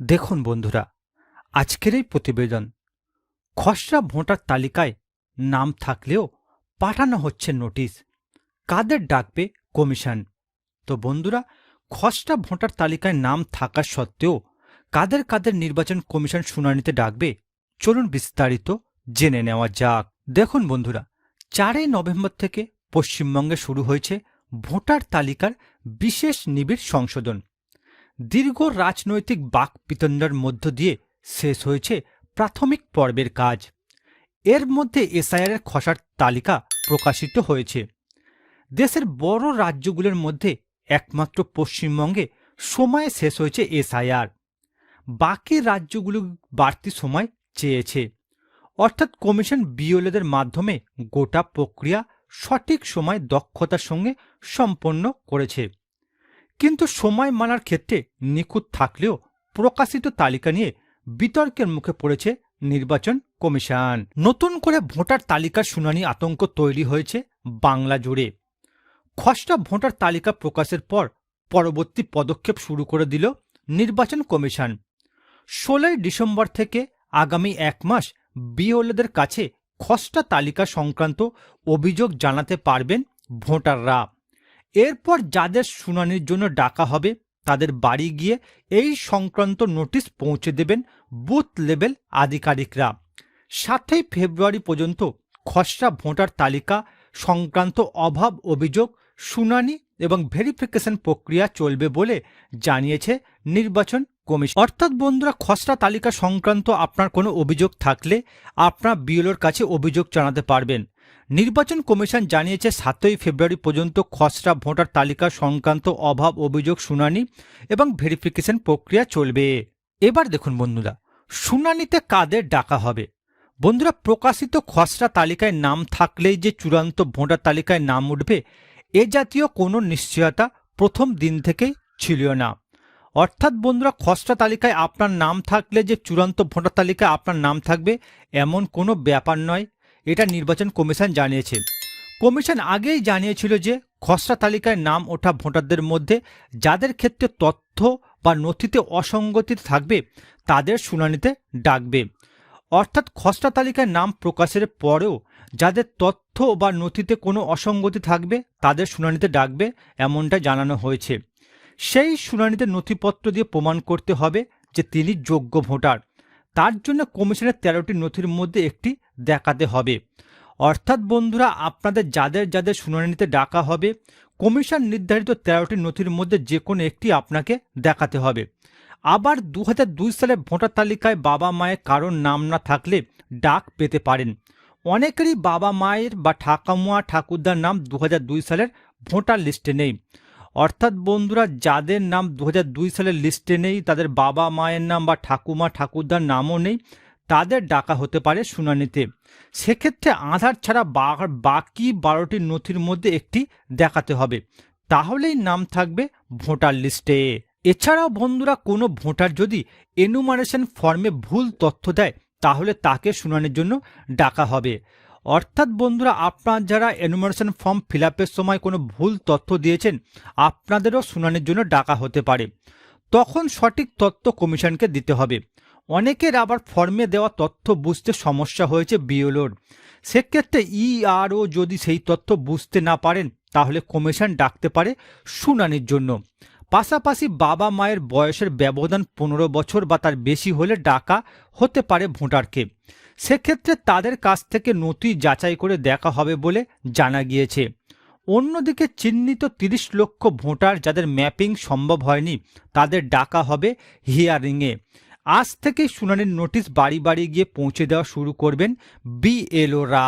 দেখুন বন্ধুরা, আজকের এই প্রতিবেদন খসড়া ভোটার তালিকায় নাম থাকলেও পাঠানো হচ্ছে নোটিশ। কাদের ডাকবে কমিশন? তো বন্ধুরা, খসড়া ভোটার তালিকায় নাম থাকা সত্ত্বেও কাদের কাদের নির্বাচন কমিশন শুনানিতে ডাকবে, চলুন বিস্তারিত জেনে নেওয়া যাক। দেখুন বন্ধুরা, চারই নভেম্বর থেকে পশ্চিমবঙ্গে শুরু হয়েছে ভোটার তালিকার বিশেষ নিবিড় সংশোধন। দীর্ঘ রাজনৈতিক বাক পিতণ্ডার মধ্য দিয়ে শেষ হয়েছে প্রাথমিক পর্বের কাজ। এর মধ্যে এসআইআরের খসার তালিকা প্রকাশিত হয়েছে। দেশের বড় রাজ্যগুলোর মধ্যে একমাত্র পশ্চিমবঙ্গে সময়ে শেষ হয়েছে এসআইআর। বাকি রাজ্যগুলো বাড়তি সময় চেয়েছে। অর্থাৎ কমিশন বিওলেদের মাধ্যমে গোটা প্রক্রিয়া সঠিক সময় দক্ষতার সঙ্গে সম্পন্ন করেছে। কিন্তু সময় মানার ক্ষেত্রে নিখুঁত থাকলেও প্রকাশিত তালিকা নিয়ে বিতর্কের মুখে পড়েছে নির্বাচন কমিশন। নতুন করে ভোটার তালিকার শুনানি আতঙ্ক তৈরি হয়েছে বাংলা জুড়ে। খসড়া ভোটার তালিকা প্রকাশের পর পরবর্তী পদক্ষেপ শুরু করে দিল নির্বাচন কমিশন। ষোলোই ডিসেম্বর থেকে আগামী এক মাস বিওলেদের কাছে খসড়া তালিকা সংক্রান্ত অভিযোগ জানাতে পারবেন ভোটাররা। এরপর যাদের শুনানির জন্য ডাকা হবে, তাদের বাড়ি গিয়ে এই সংক্রান্ত নোটিশ পৌঁছে দেবেন বুথ লেভেল আধিকারিকরা। সাতই ফেব্রুয়ারি পর্যন্ত খসড়া ভোটার তালিকা, সংক্রান্ত অভাব অভিযোগ, শুনানি এবং ভেরিফিকেশন প্রক্রিয়া চলবে বলে জানিয়েছে নির্বাচন কমিশন। অর্থাৎ বন্ধুরা, খসড়া তালিকা সংক্রান্ত আপনার কোনো অভিযোগ থাকলে আপনার বিএলওর কাছে অভিযোগ জানাতে পারবেন। নির্বাচন কমিশন জানিয়েছে সাতই ফেব্রুয়ারি পর্যন্ত খসড়া ভোটার তালিকা সংক্রান্ত অভাব, অভিযোগ, শুনানি এবং ভেরিফিকেশন প্রক্রিয়া চলবে। এবার দেখুন বন্ধুরা, শুনানিতে কাদের ডাকা হবে? বন্ধুরা, প্রকাশিত খসড়া তালিকায় নাম থাকলেই যে চূড়ান্ত ভোটার তালিকায় নাম উঠবে, এ জাতীয় কোনো নিশ্চয়তা প্রথম দিন থেকেই ছিল না। অর্থাৎ বন্ধুরা, খসড়া তালিকায় আপনার নাম থাকলে যে চূড়ান্ত ভোটার তালিকায় আপনার নাম থাকবে, এমন কোনো ব্যাপার নয়। এটা নির্বাচন কমিশন জানিয়েছে। কমিশন আগেই জানিয়েছিল যে খসড়া তালিকায় নাম ওঠা ভোটারদের মধ্যে যাদের ক্ষেত্রে তথ্য বা নথিতে অসঙ্গতি থাকবে, তাদের শুনানিতে ডাকবে। অর্থাৎ খসড়া তালিকায় নাম প্রকাশের পরেও যাদের তথ্য বা নথিতে কোনো অসঙ্গতি থাকবে, তাদের শুনানিতে ডাকবে এমনটা জানানো হয়েছে। সেই শুনানিতে নথিপত্র দিয়ে প্রমাণ করতে হবে যে তিনি যোগ্য ভোটার। তার জন্য কমিশনের তেরোটি নথির মধ্যে একটি দেখাতে হবে। অর্থাৎ বন্ধুরা, আপনাদের যাদের যাদের শুনানিতে ডাকা হবে, কমিশন নির্ধারিত তেরোটি নথির মধ্যে যে কোনো একটি আপনাকে দেখাতে হবে। আবার দু সালে ভোটার তালিকায় বাবা মায়ের কারোর নাম না থাকলে ডাক পেতে পারেন। অনেকেরই বাবা মায়ের বা ঠাকামুয়া ঠাকুরদার নাম দু হাজার দুই সালের ভোটার লিস্টে নেই। অর্থাৎ বন্ধুরা, যাদের নাম দু হাজার দুই সালের লিস্টে নেই, তাদের বাবা মায়ের নাম বা ঠাকুমা, ঠাকুরদার নামও নেই, তাদের ডাকা হতে পারে শুনানিতে। সেক্ষেত্রে আধার ছাড়া বাকি বারোটি নথির মধ্যে একটি দেখাতে হবে। তাহলেই নাম থাকবে ভোটার লিস্টে। এছাড়াও বন্ধুরা, কোনো ভোটার যদি এনুমারেশন ফর্মে ভুল তথ্য দেয়, তাহলে তাকে শুনানির জন্য ডাকা হবে। অর্থাৎ বন্ধুরা, আপনার যারা এনুমারেশন ফর্ম ফিল সময় কোনো ভুল তথ্য দিয়েছেন, আপনাদেরও শুনানির জন্য ডাকা হতে পারে। তখন সঠিক তথ্য কমিশনকে দিতে হবে। অনেকের আবার ফর্মে দেওয়া তথ্য বুঝতে সমস্যা হয়েছে বিএলওর সেক্ষেত্রে ইআরও যদি সেই তথ্য বুঝতে না পারেন, তাহলে কমিশন ডাকতে পারে শুনানির জন্য। পাশাপাশি বাবা মায়ের বয়সের ব্যবধান পনেরো বছর বা তার বেশি হলে ডাকা হতে পারে ভোটারকে। সেক্ষেত্রে তাদের কাছ থেকে নথি যাচাই করে দেখা হবে বলে জানা গিয়েছে। অন্যদিকে চিহ্নিত তিরিশ লক্ষ ভোটার যাদের ম্যাপিং সম্ভব হয়নি, তাদের ডাকা হবে হিয়ারিংয়ে। আজ থেকেই শুনানির নোটিশ বাড়ি বাড়ি গিয়ে পৌঁছে দেওয়া শুরু করবেন বিএলওরা।